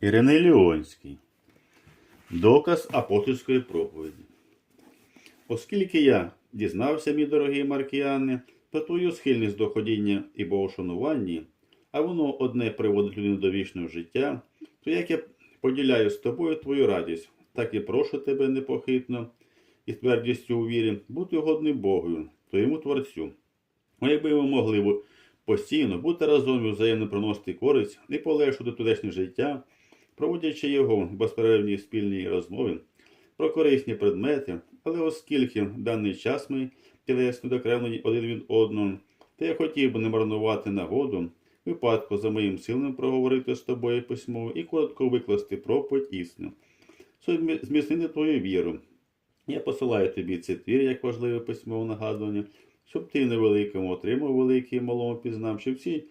Іриней Ліонський. Доказ апостольської проповіді. Оскільки я дізнався, мій дорогий маркіяни, про твою схильність до ходіння і богошанування, а воно одне приводить людину до вічного життя, то як я поділяю з тобою твою радість, так і прошу тебе непохитно і твердістю у вірі бути угодним Богою, твоєму Творцю. А якби ми могли постійно бути разом і взаємно приносити користь і полегшувати тутешнє життя, проводячи його в безперервній спільній розмові про корисні предмети, але оскільки в даний час ми тілесно докремлені один від одного, то я хотів би не марнувати нагоду, випадку за моїм силом проговорити з тобою письмово і коротко викласти проповідь істину, зміцнити твою віру. Я посилаю тобі цей твір як важливе письмове нагадування, щоб ти невеликому отримав великий і малому пізнав, щоб всі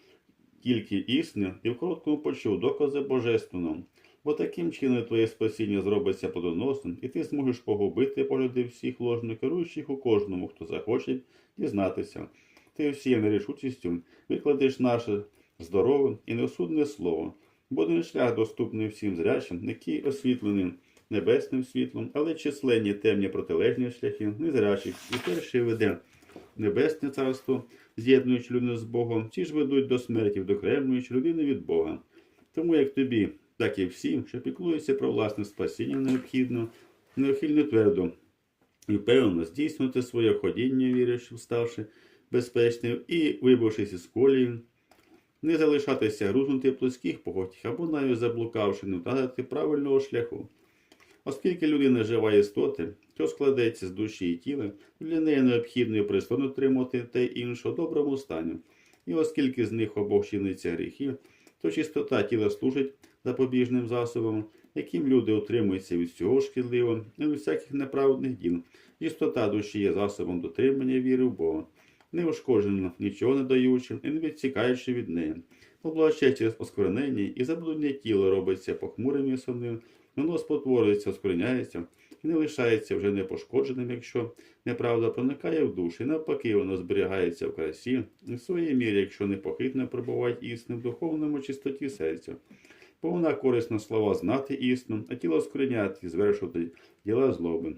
тільки істини і в короткому почув докази божественного. Бо таким чином твоє спасіння зробиться плодоносним, і ти зможеш погубити погляди всіх ложно керуючих у кожному, хто захоче дізнатися. Ти всією нерішучістю викладеш наше здорове і неосудне слово, бо один шлях доступний всім зрячим, який освітлений небесним світлом, але численні темні протилежні шляхи незрячих, і перший веде небесне царство, з'єднуючи людину з Богом, ті ж ведуть до смерті, вдокремлюючи людину від Бога. Тому як тобі, так і всім, що піклується про власне спасіння, необхідно, неухильно твердо і впевнено здійснювати своє ходіння, вірячи, ставши безпечним і вибившись із колії, не залишатися грузнути плоских похотях або навіть заблукавши, не втратити правильного шляху. Оскільки людина жива істота, що складеться з душі і тіла, для неї необхідно і пристойно отримати те інше в доброму стані. І оскільки з них обох чиниться гріхів, то чистота тіла служить запобіжним засобом, яким люди утримуються від всього шкідливого і від всяких неправедних діл. Чистота душі є засобом дотримання віри в Бога, неушкоджено, нічого не даючи і не відсікаючи від неї. Облачає через осквернення і забруднення тіла робиться похмурим і сумним, воно спотворюється, оскверняється і не лишається вже непошкодженим, якщо неправда проникає в душу, і навпаки, воно зберігається в красі, в своїй мірі, якщо непохитно пробуває істину в духовному чистоті серця. Бо вона корисна слова знати істину, а тіло скриняти і звершувати діла злоби.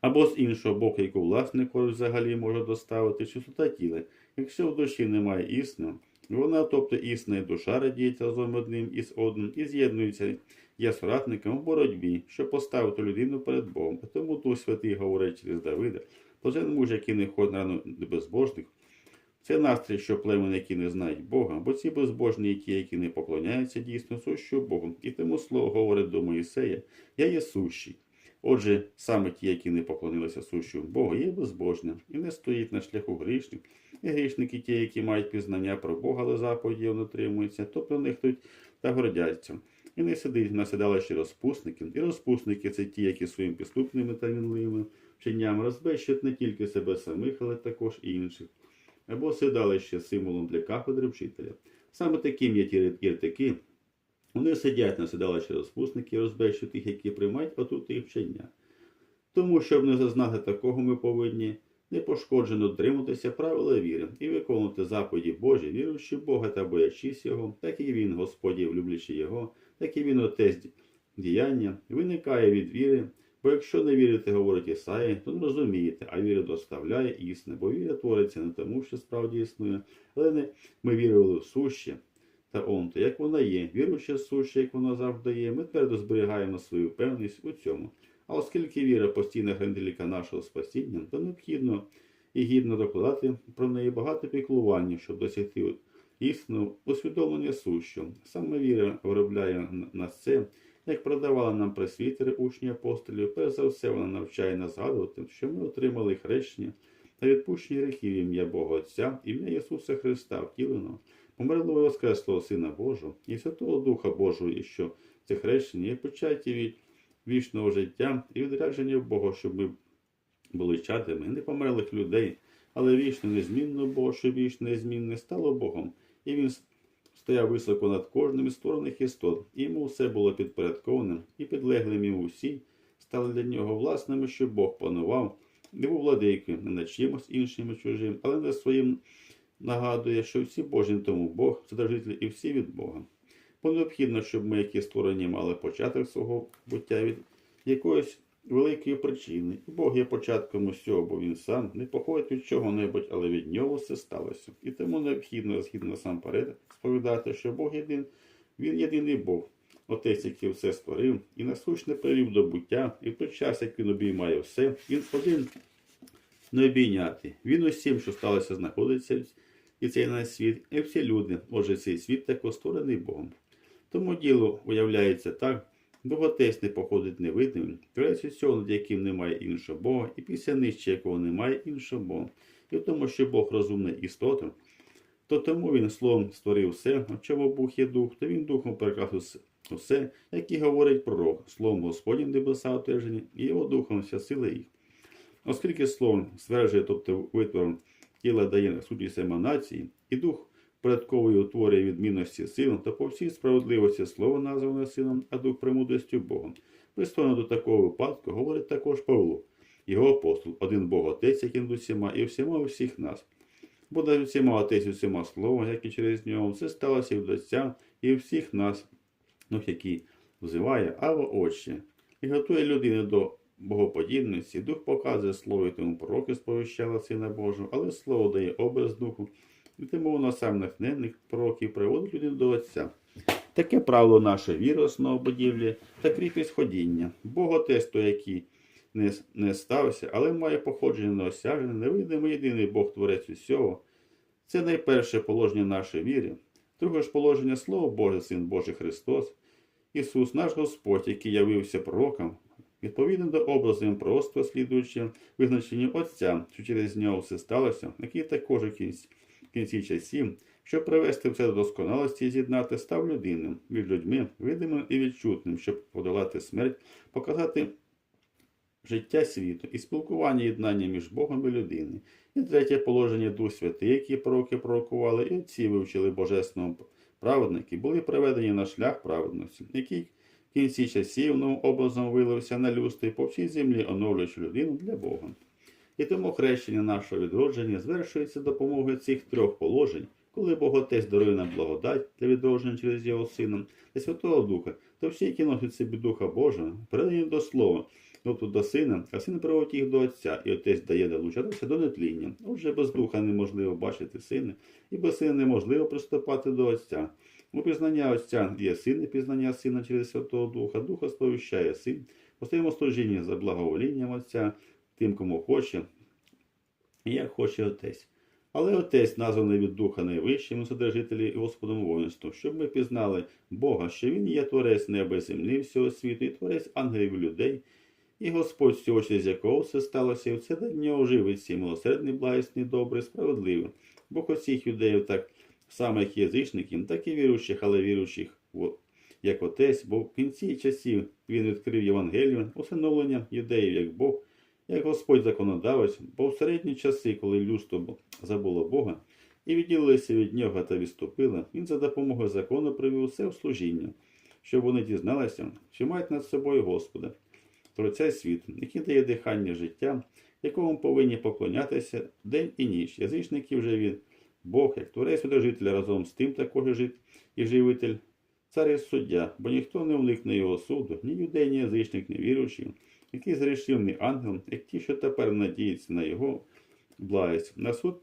Або з іншого боку, яку власне користь взагалі може доставити чистота тіла, якщо в душі немає істини, вона, тобто істина і душа радіють разом одним із одним і з'єднуються є соратником в боротьбі, щоб поставити людину перед Богом. Тому Дух Святий говорить через Давида, Блажен муж, який не ходить рано до безбожних. Це настрій, що племен, які не знають Бога, бо ці безбожні, ті, які не поклоняються дійсно сущу Богу. І тому слово говорить до Моїсея, я є сущий. Отже, саме ті, які не поклонилися сущу Богу, є безбожним і не стоїть на шляху грішних. І грішники ті, які мають пізнання про Бога, але заповіді не отримуються, тобто нехтуть та гордяться. І не сидить на седалищі розпусників. І розпусники це ті, які своїм підступними та мінливими вченням розбещують не тільки себе самих, але також і інших. Або седалище символом для кафедри вчителя. Саме таким є ті єртики. Вони сидять на седалищі розпусники, розбещують тих, які приймають отут їх вчення. Тому, щоб не зазнати такого, ми повинні непошкоджено дотримуватися правила віри і виконувати заповіді Божі, віруючи в Бога та боячись Його, так і Він, Господів, люблячи Його, так і Він отець діяння, виникає від віри, бо якщо не вірите, говорить Ісаї, то не розумієте, а віра доставляє істину, бо віра твориться не тому, що справді існує, але не ми вірували в суще. Та он то, як вона є, віруючи суще, як вона завжди є, ми твердо зберігаємо свою певність у цьому. А оскільки віра постійна генделіка нашого спасіння, то необхідно і гідно докладати про неї багато піклування, щоб досягти істину усвідомлення сущого. Саме віра виробляє нас це, як продавали нам пресвітери учні апостолів, перш за все вона навчає нас згадувати, що ми отримали хрещення та відпущення гріхів ім'я Бога Отця, ім'я Ісуса Христа, втіленого, померлого воскреслого Сина Божого і Святого Духа Божого, і що це хрещення є початі від вічного життя і відрядження в Бога, щоб ми були чадами не померлих людей, але вічно незмінно Бога, що вічно незмінне стало Богом, і він стояв високо над кожним із створених істот, йому все було підпорядковане, і підлеглим йому усі стали для нього власними, щоб Бог панував, не був владикою не над чимось іншим чужим, але над своїм нагадує, що всі Божі тому Бог, Вседержитель і всі від Бога. Бо необхідно, щоб ми, які створені, мали початок свого буття від якоїсь великої причини. І Бог є початком усього, бо він сам не походить від чого-небудь, але від нього все сталося. І тому необхідно, згідно насамперед, сповідати, що Бог єдин, він єдиний Бог. Отець, який все створив, і насущне привів до буття, і в той час, як він обіймає все, він один не обійняти. Він усім, що сталося, знаходиться і цей наш світ, і всі люди. Отже, цей світ також створений Богом. Тому діло уявляється так, Бог Отець не походить невидимим, творець усього, над яким немає іншого Бога, і після нижче якого немає іншого Бога. І в тому, що Бог розумна істота, то тому він словом створив все, в чому Бог є дух, то він духом перекрасив с- усе, як і говорить пророк, словом Господнім небеса отежені, і його духом вся сила їх. Оскільки словом стверджує, тобто витвором тіла дає сутність еманації, і дух порядкової утворює відмінності силам, то по всій справедливості слово назване сином, а дух премудростю Богом. Пристойно до такого випадку говорить також Павло, його апостол, один Бог Отець, який над усіма, і всіма у всіх нас. Бо над усіма Отець усіма словом, як і через нього, все сталося і в Отця, і всіх нас, ну, які взиває Ава Отче, і готує людину до богоподібності, дух показує слово, і тому пророки сповіщали Сина Божого, але слово дає образ духу, воно сам натхненних пророків приводить людину до Отця. Таке правило наше віри, основа будівлі та кріпість ходіння. Бог Отець, той, який не, не стався, але має походження неосяжне, невидимий єдиний Бог Творець усього. Це найперше положення нашої віри. Друге ж положення Слово Боже, Син Божий Христос, Ісус, наш Господь, який явився пророком, відповідно до образу просто слідуючи визначенню Отця, що через нього все сталося, який також кінці, кінці часів, щоб привести все до досконалості і з'єднати, став людиною між людьми, видимим і відчутним, щоб подолати смерть, показати життя світу і спілкування єднання між Богом і людиною. І третє положення Дух Святий, які пророки пророкували, і отці вивчили божественного праведники, були приведені на шлях праведності, який в кінці часів новим образом вилився на люсти по всій землі, оновлюючи людину для Бога. І тому хрещення нашого відродження звершується допомогою цих трьох положень, коли Бог Отець дарує нам благодать для відродження через Його Сина та Святого Духа, то всі, які носять собі Духа Божого, передані до Слова, тобто до Сина, а Син приводить їх до Отця, і Отець дає долучатися до нетління. Отже, без Духа неможливо бачити Сина, і без Сина неможливо приступати до Отця. У пізнання Отця є Син, і пізнання Сина через Святого Духа. Духа сповіщає Син, по своєму служінні за благоволінням Отця, тим, кому хоче, як хоче Отець. Але Отець, названий від Духа найвищим, Содержителі Господом воїнству, щоб ми пізнали Бога, що Він є творець неба і землі всього світу, і творець ангелів і людей, і Господь всього, через якого все сталося, і все до нього живиться, милосердний, благісний, добрий, справедливий. Бог усіх юдеїв, так само, як язичників, так і віруючих, але віруючих, як Отець, бо в кінці часів Він відкрив Євангелію, усиновлення юдеїв як Бог, як Господь законодавець, бо в середні часи, коли людство забуло Бога і відділилися від нього та відступило, він за допомогою закону привів усе в служіння, щоб вони дізналися, що мають над собою Господа, Творця світу, який дає дихання життя, якому повинні поклонятися день і ніч. Язичники вже він, Бог, як творець Вседержителя, разом з тим також жит і живитель, цар і суддя, бо ніхто не уникне його суду, ні юдей, ні язичник, ні віруючий, який зрішив ні ангел, як ті, що тепер надіються на його благість. На суд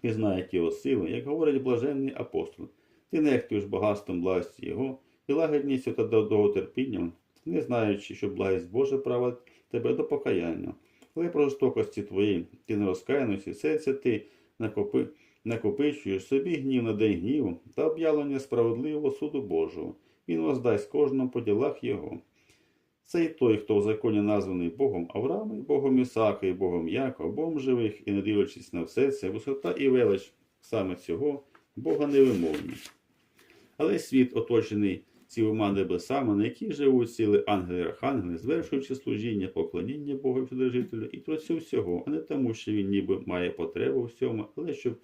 пізнають його сили, як говорить блаженний апостол. Ти нехтуєш багатством благості Його і лагідністю та довготерпінням, не знаючи, що благість Божа править тебе до покаяння. Але про жорстокості твої ти не розкаяності, серце ти накопи, накопичуєш собі гнів на день гніву та об'явлення справедливого суду Божого. Він воздасть кожному по ділах Його. Цей той, хто в законі названий Богом Авраама, і Богом Ісаака, і Богом Якова, Богом живих, і не дивлячись на все це, висота і велич саме цього, Бога невимовні. Але світ, оточений цілома небесами, на яких живуть сили ангели і архангели, звершуючи служіння, поклоніння Богу Вседержителю і Творцю всього, а не тому, що він ніби має потребу всьому, але щоб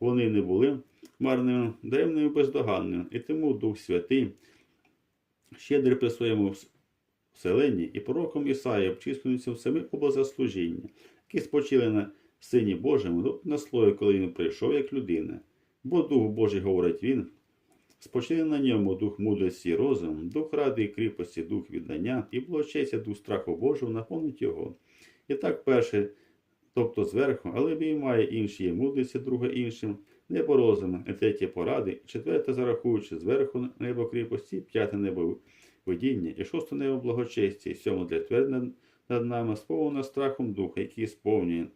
вони не були марними, даремними, бездоганними. І тому Дух Святий, щедрий при своєму вселенні, і пророком Ісаї обчислюється в самих образах служіння, які спочили на Сині Божому, на слові, коли він прийшов як людина. Бо Дух Божий, говорить він, Спочили на ньому дух мудрості і розум, дух ради і кріпості, дух віддання, і благочестя дух страху Божого наповнить його. І так перше, тобто зверху, але віймає інші є мудрості, друге іншим, небо розуму, третє поради, четверте зарахуючи зверху небо кріпості, п'яте небо видіння, і шосте небо благочесті, і сьоме для тверд над, нами, сповнена страхом духа, який сповнює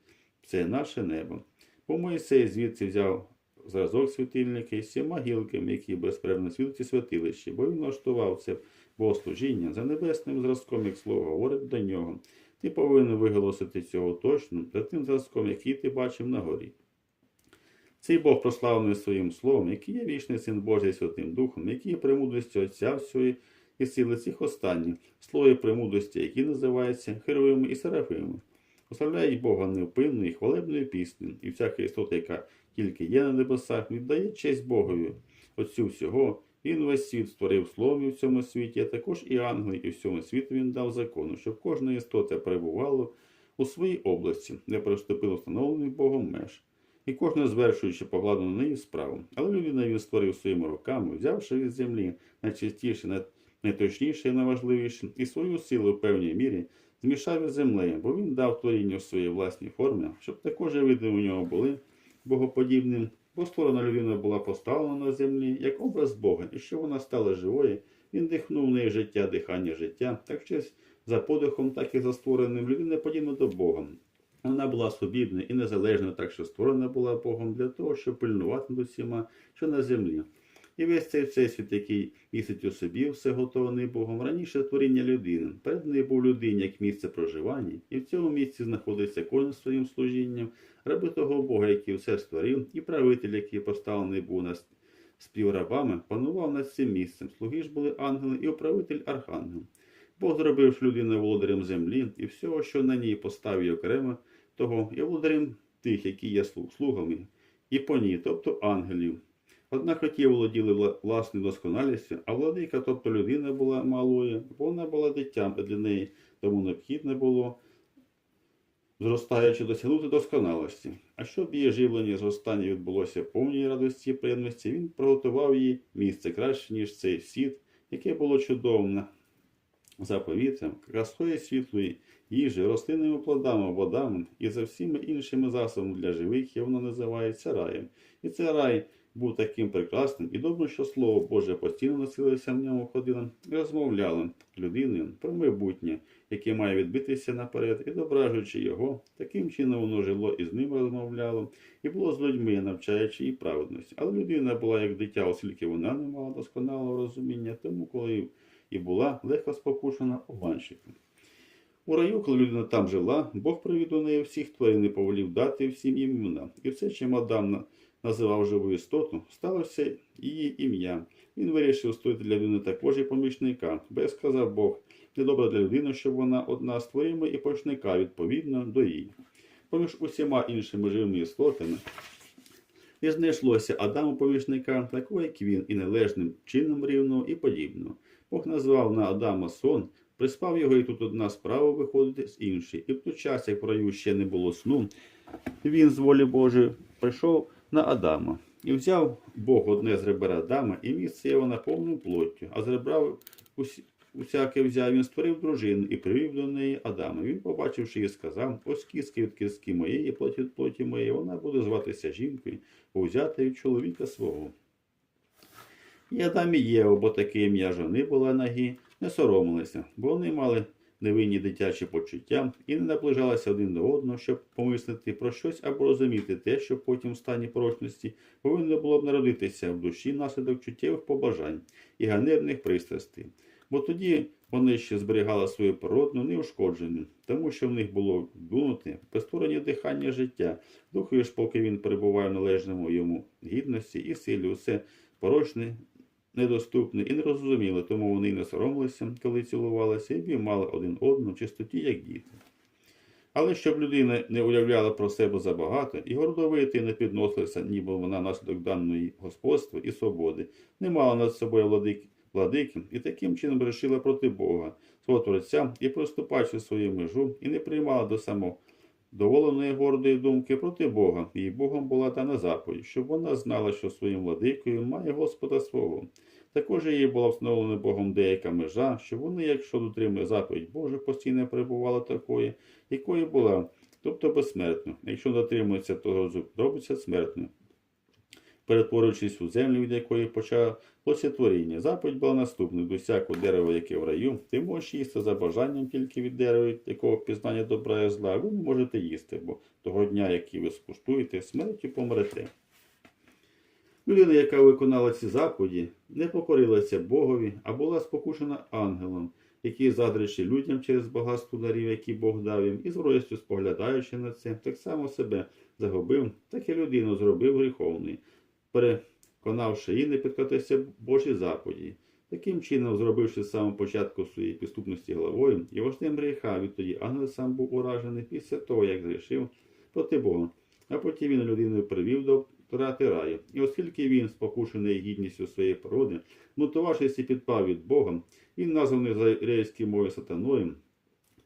це наше небо. Бо Моїсей звідси взяв зразок світильника із сіма гілками, які безперервно світить у святилищі, бо він влаштував це богослужіння за небесним зразком, як слово говорить до нього. Ти повинен виголосити цього точно за тим зразком, який ти бачив на горі. Цей Бог прославлений своїм словом, який є вічний син Божий Святим Духом, який є премудрістю Отця всього і сили цих останніх, слово премудрості, які називаються херовими і серафими. Прославляють Бога невпинною і хвалебною піснею, і всяка істота, яка тільки є на небесах, віддає честь Богові. Отцю всього, він весь світ створив словом в цьому світі, а також і ангели, і всьому світу він дав закону, щоб кожна істота перебувала у своїй області, де переступило встановлений Богом меж. І кожна звершуючи покладу на неї справу. Але людина він створив своїми руками, взявши від землі найчистіше, най- найточніше і найважливіше, і свою силу в певній мірі змішав із землею, бо він дав творінню в своїй власній формі, щоб також види у нього були богоподібним, бо створена людина була поставлена на землі як образ Бога, і що вона стала живою, він дихнув в неї життя, дихання життя, так що за подихом, так і за створеним людина подібна до Бога. Вона була свобідна і незалежна, так що створена була Богом для того, щоб пильнувати над усіма, що на землі. І весь цей всесвіт, який містить у собі все готований Богом, раніше творіння людини. Перед нею був людині як місце проживання, і в цьому місці знаходиться кожен своїм служінням, раби того Бога, який все створив, і правитель, який поставлений був над співрабами, панував над цим місцем. Слуги ж були ангели і управитель архангел. Бог зробив людину володарем землі і всього, що на ній поставив окремо того, і володарем тих, які є слуг- слугами, і по ній, тобто ангелів. Однак хоті володіли власною досконалістю, а владика, тобто людина була малою, бо вона була дитям, для неї тому необхідне було, зростаючи, досягнути досконалості. А щоб її живлення і зростання відбулося повній радості і приємності, він приготував їй місце краще, ніж цей світ, яке було чудовим за повітрям, красою світлої їжі, рослинними плодами, водами і за всіма іншими засобами для живих, і воно називається раєм. І цей рай був таким прекрасним і добрим, що слово Боже постійно носилося в ньому ходило і розмовляло людиною про майбутнє, яке має відбитися наперед, і зображуючи його, таким чином воно жило і з ним розмовляло, і було з людьми, навчаючи і праведності. Але людина була як дитя, оскільки вона не мала досконалого розуміння, тому коли і була легко спокушена обманщиком. У раю, коли людина там жила, Бог привів до неї всіх тварин і повелів дати всім їм імена. І все, чим Адам називав живу істоту, сталося її ім'я. Він вирішив створити для людини також і помічника, бо сказав Бог, недобре для людини, щоб вона одна з твоїми і помічника відповідно до її. Поміж усіма іншими живими істотами не знайшлося Адаму помічника, такого, як він, і належним чином рівного і подібного. Бог назвав на Адама сон, приспав його, і тут одна справа виходить з іншої. І в той час, як в раю ще не було сну, він з волі Божої прийшов на Адама. І взяв Бог одне з ребер Адама, і місце його наповнив плоттю, а з ребра усяке взяв, він створив дружину і привів до неї Адама. Він, побачивши її, сказав: ось кіски від кіски моєї, плоті від плоті моєї, вона буде зватися жінкою, взята від чоловіка свого. І Адам і Єва, бо таке ім'я жони була нагі, не соромилися, бо вони мали невинні дитячі почуття і не наближалися один до одного, щоб помислити про щось або розуміти те, що потім в стані прочності повинно було б народитися в душі внаслідок чуттєвих побажань і ганебних пристрастей. Бо тоді вони ще зберігали свою природну неушкоджену, тому що в них було вдунуте при дихання життя, духові ж, поки він перебуває в належному йому гідності і силі, усе порочне, недоступне і нерозуміле, тому вони не соромилися, коли цілувалися, і обіймали один одного в чистоті, як діти. Але щоб людина не уявляла про себе забагато і гордовити не підносилася, ніби вона наслідок даної господства і свободи, не мала над собою владик, владики, і таким чином вирішила проти Бога, свого Творця, і приступаючи свою межу, і не приймала до самого доволеної гордої думки проти Бога, і Богом була дана заповідь, щоб вона знала, що своїм владикою має Господа свого. Також їй була встановлена Богом деяка межа, щоб вони, якщо дотримує заповідь Божа, постійно перебувала такою, якою була, тобто безсмертно. Якщо дотримується, то робиться смертною перетворюючись у землю, від якої почалося творіння. Заповідь була наступна: до всякого дерева, яке в раю, ти можеш їсти за бажанням тільки від дерева, якого пізнання добра і зла, ви можете їсти, бо того дня, який ви скуштуєте, смертю помрете. Людина, яка виконала ці заповіді, не покорилася Богові, а була спокушена ангелом, який, заздрячи людям через багатство дарів, які Бог дав їм, і з ворожістю споглядаючи на це, так само себе загубив, так і людину зробив гріховною, переконавши її не підкотитися Божі заповіді. Таким чином, зробивши з самого початку своєї підступності головою і вождем гріха, відтоді ангел сам був уражений після того, як згрішив проти Бога. А потім він людину привів до втрати раю. І оскільки він, спокушений гідністю своєї породи, мутувавшись і підпав від Бога, він названий за єврейською мовою сатаною,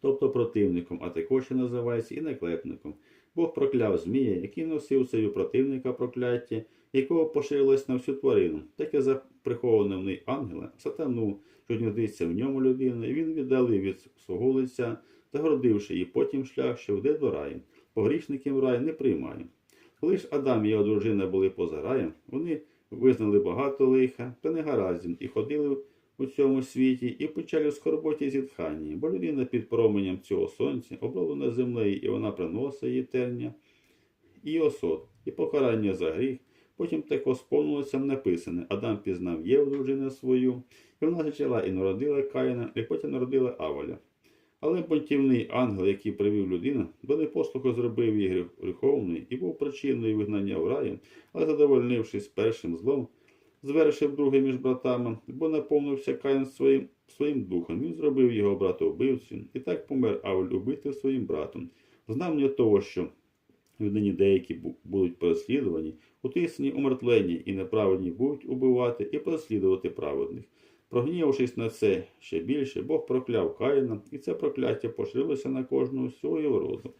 тобто противником, а також і називається і наклепником. Бог прокляв Змія, який носив свою противника прокляття, якого поширилось на всю тварину, так і за прихованим в неї ангела, сатану, що гніздиться в ньому людина, він віддалив від свого лиця, загородивши її потім шлях, що вде до раю. Погрішників рай не приймає. Коли ж Адам і його дружина були поза раєм, вони визнали багато лиха та негараздів і ходили у цьому світі і почали в скорботі зітхання, бо людина під променем цього сонця оброблена землею, і вона приносить її терня і осод, і покарання за гріх. Потім тако сповнилося написане Адам пізнав Єву, дружину свою, і вона зачала і народила Каїна, і потім народила Аваля. Але бунтівний ангел, який привів людину, до непослуху зробив її гріховною і був причиною вигнання в раю, але задовольнившись першим злом, звершив друге між братами, бо наповнився Каїн своїм, своїм духом. Він зробив його брата вбивцем, і так помер Авель убитий своїм братом. Знав не того, що людині деякі будуть переслідувані, утиснені, умертвлені і неправедні будуть убивати і переслідувати праведних. Прогнівавшись на це ще більше, Бог прокляв Каїна, і це прокляття поширилося на кожного всього роду.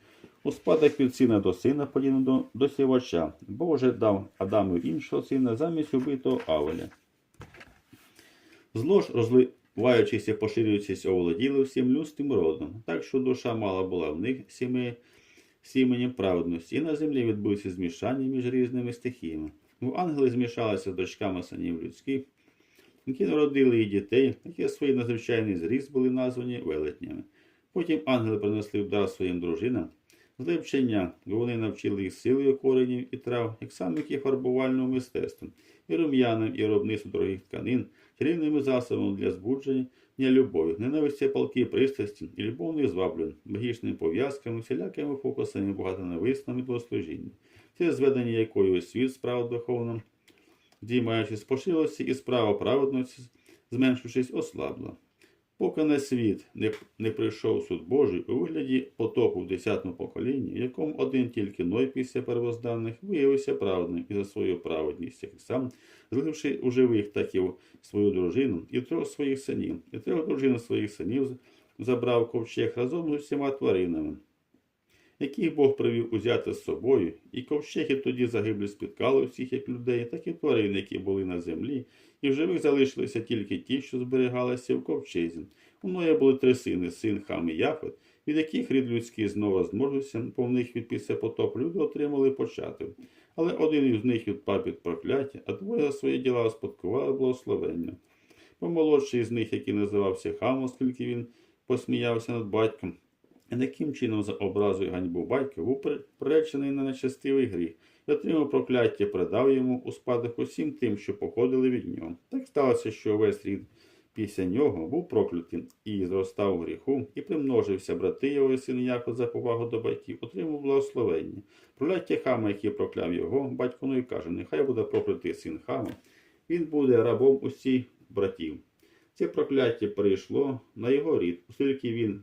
У спадок від сина до сина подібно до, до сівача, Бог вже дав Адаму іншого сина замість убитого Авеля. Зло ж, розливаючись і поширюючись, оволоділи всім людським родом, так що душа мала була в них сіми, сіменем праведності, і на землі відбулися змішання між різними стихіями. В ангели змішалися з дочками синів людських, які народили її дітей, які свої надзвичайний зріст були названі велетнями. Потім ангели принесли в дар своїм дружинам злепчення, бо вони навчили їх силою коренів і трав, як і фарбувальному мистецтву, і рум'янам, і виробництву дорогих тканин, чарівними засобами для збудження любові, ненависті палки пристрасті і любовних зваблень, магічними пов'язками, всілякими фокусами, багатонависними дослужіння. Це зведення якої світ справа духовна, діймаючись, пошилості і справа праведності, зменшившись, ослабла. Поки на світ не, не прийшов суд Божий у вигляді потопу в десятому поколінні, в якому один тільки Ной після первозданних виявився праведним і за свою праведність, як сам, зливши у живих, так і свою дружину, і трьох своїх синів, і трьох дружин своїх синів забрав ковчег разом з усіма тваринами, яких Бог привів узяти з собою, і ковчеги тоді загиблі спіткали всіх як людей, так і тварин, які були на землі, і в живих залишилися тільки ті, що зберігалися в ковчезі. У Ноя були три сини, син Хам і Яфет, від яких рід людський знову змножився, повних від після потоп люди отримали початок. Але один із них відпав під прокляття, а двоє за свої діла успадкували благословення. Помолодший з них, який називався Хам, оскільки він посміявся над батьком, і таким чином за образу і ганьбу батька був приречений на нечестивий гріх і отримав прокляття, передав йому у спадок усім тим, що походили від нього. Так сталося, що весь рід після нього був проклятий і зростав у гріху, і примножився брати його і син Яков за повагу до батьків, отримав благословення. Прокляття хама, який прокляв його, батько і каже, нехай буде проклятий син хама, він буде рабом усіх братів. Це прокляття перейшло на його рід, оскільки він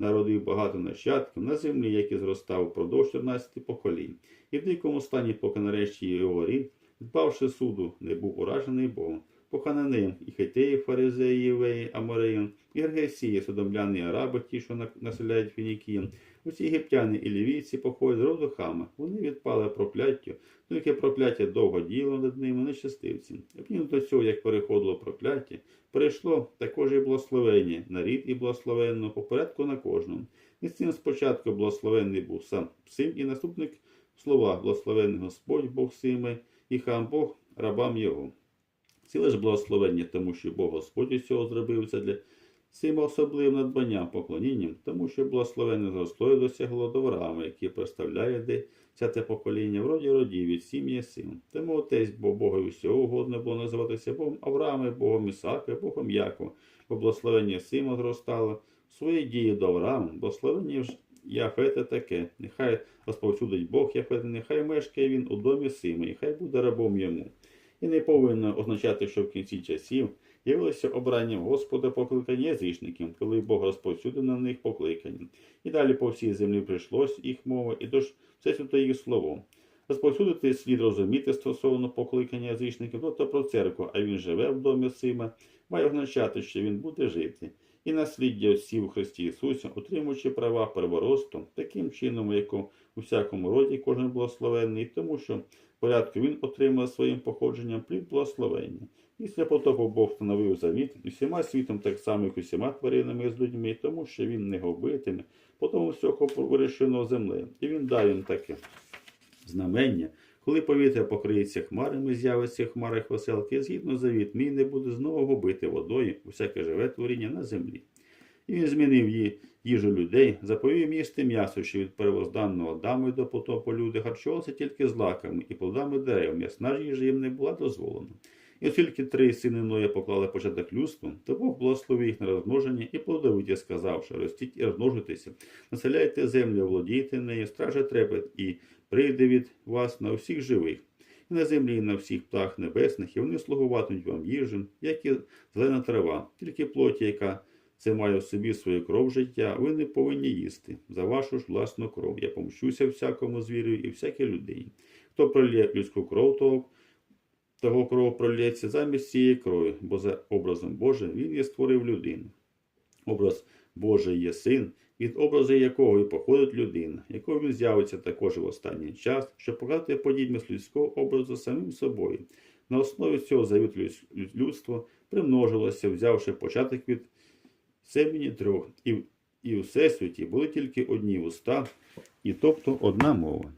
народив багато нащадків на землі, які зростав впродовж 14 поколінь, і в дикому стані, поки нарешті його рід, дбавши суду, не був уражений Богом. Похананим, і хетеї, фаризеї, євеї, амореї, і Гергесії, содомляни, і араби, ті, що населяють Фінікії. Усі єгиптяни і лівійці походять з роду хама. Вони відпали прокляттю, тільки прокляття довго діло над ними нещастивці. Плін до цього, як переходило прокляття, перейшло також і благословення на рід і благословенно по порядку на кожному. І з цим спочатку благословенний був сам син і наступник слова благословенний Господь Бог сими, і хам Бог рабам його. Ціле ж благословення, тому що Бог Господь усього зробив це для цим особливим надбанням, поклонінням, тому що благословенне зросло досягло до Авраама, який представляє десяте покоління в роді родів від сім'ї син. Тому отець, бо Богові всього угодно було називатися Богом Авраама, і Богом Ісака, Богом Якова, бо благословення Сима зростало свої дії до Авраама, благословення ж Яфета таке, нехай розповсюдить Бог Яфета, нехай мешкає він у домі Сима, і хай буде рабом йому. І не повинно означати, що в кінці часів явилося обранням Господа покликання язичників, коли Бог розповсюдив на них покликання. І далі по всій землі прийшлось їх мова, і тож все свято їх слово. Розповсюдити слід розуміти стосовно покликання язичників, тобто про церкву, а він живе в домі Сима, має означати, що він буде жити. І насліддя осів Христі Ісусі, отримуючи права перворосту, таким чином, як у всякому роді кожен благословенний, тому що порядку він отримав своїм походженням плід благословення. Після потопу Бог встановив завіт усіма світом, так само, як усіма тваринами з людьми, тому що він не губитиме, потім всього вирішено землею. І він дав їм таке знамення. Коли повітря покриється хмарами, з'явиться в хмарах веселки, згідно завіт, мій не буде знову губити водою усяке живе творіння на землі. І він змінив її їжу людей, заповів їсти м'ясо, що від первозданного. Адаму до потопу люди харчувалися тільки злаками і плодами дерев, м'ясна ж їжа їм не була дозволена. І оскільки три сини Ноя поклали початок людству, то Бог благословив їх на розмноження і плодовиті, сказавши, ростіть і розмножуйтеся, населяйте землю, володійте нею, стража трепет, і прийде від вас на всіх живих, і на землі, і на всіх птах небесних, і вони слугуватимуть вам їжу, як і зелена трава, тільки плоті, яка це має в собі свою кров життя, ви не повинні їсти за вашу ж власну кров. Я помщуся всякому звірю і всякій людині. Хто пролє людську кров, того, того кров пролється замість цієї крові, бо за образом Божим він і створив людину. Образ Божий є син, від образу якого і походить людина, якою він з'явиться також в останній час, щоб показати подібність людського образу самим собою. На основі цього завіт людство примножилося, взявши початок від семені трьох, і, і у всесвіті були тільки одні уста, і тобто одна мова.